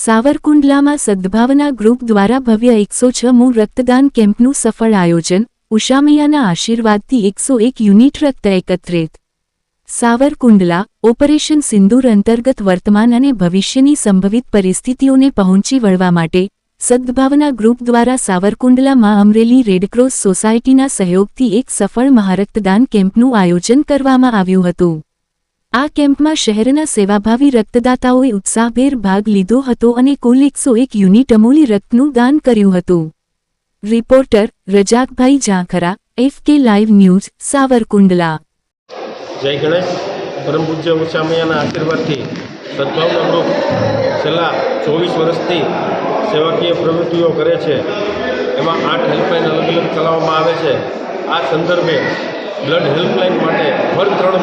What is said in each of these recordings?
સાવરકુંડલામાં સદ્ભાવના group દ્વારા ભવ્ય એકસો છમું રક્તદાન કેમ્પનું સફળ આયોજન, ઉષામૈયાના આશીર્વાદથી એકસો એક યુનિટ રક્ત એકત્રિત. સાવરકુંડલા, ઓપરેશન સિંદૂર અંતર્ગત વર્તમાન અને ભવિષ્યની સંભવિત પરિસ્થિતિઓને પહોંચી વળવા માટે, સદ્ભાવના ગ્રુપ દ્વારા સાવરકુંડલામાં અમરેલી રેડક્રોસ સોસાયટીના સહયોગથી એક સફળ મહારક્તદાન કેમ્પનું આયોજન કરવામાં આવ્યું હતું. આ કેમ્પમાં શહેરના સેવાભાવી રક્તદાતાઓએ ઉત્સાહભેર ભાગ લીધો હતો અને કુલ એકસો એક યુનિટ અમૂલી રક્તનું દાન કર્યું હતું. Reporter Rajakbhai Zankhra FK live news, Savarkundla. જય ગણેશ. પરમ પૂજ્ય ઉષામૈયાના આશીર્વાદથી સદભાવના ગ્રુપ છેલ્લા ચોવીસ વર્ષથી સેવાકીય પ્રવૃત્તિઓ કરે છે. એમાં આઠ હેલ્પલાઇન અલગ અલગ ચલાવવામાં આવે છે. આ સંદર્ભે બ્લડ હેલ્પલાઇન માટે હર ત્રણ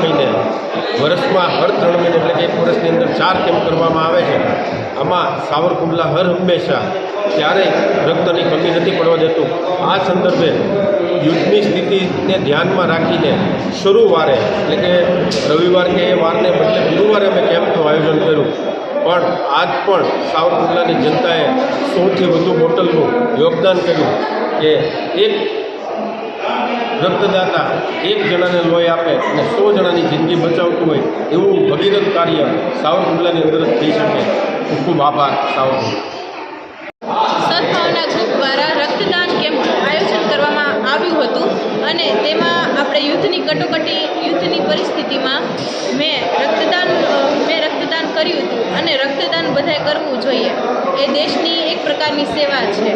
વર્ષમાં હર ત્રણ મહિને એટલે કે એક વર્ષની અંદર ચાર કેમ્પ કરવામાં આવે છે. આમાં સાવરકુંડલા હર હંમેશા ક્યારેય રક્તની કમી નથી પડવા દેતું. આ સંદર્ભે યુદ્ધની સ્થિતિને ધ્યાનમાં રાખીને શરૂવારે એટલે કે રવિવાર કે વારને બદલે ગુરુવારે અમે કેમ્પનું આયોજન કર્યું. પણ આજ પણ સાવરકુંડલાની જનતાએ સૌથી વધુ બોટલનું યોગદાન કર્યું કે એક રક્તદાતા એક જણાને લોહી આપે અને સો જણાની જિંદગી બચાવતું હોય એવું ભગીરથ કાર્ય સાવરકુંડલાની અંદર જ થઈ શકે. ખૂબ ખૂબ આભાર ગ્રુપ દ્વારા રક્તદાન કેમ્પનું આયોજન કરવામાં આવ્યું હતું અને તેમાં આપણે યુદ્ધની કટોકટી, યુદ્ધની પરિસ્થિતિમાં મેં રક્તદાન મેં રક્તદાન કર્યું હતું અને રક્તદાન બધાએ કરવું જોઈએ. એ દેશની એક પ્રકારની સેવા છે.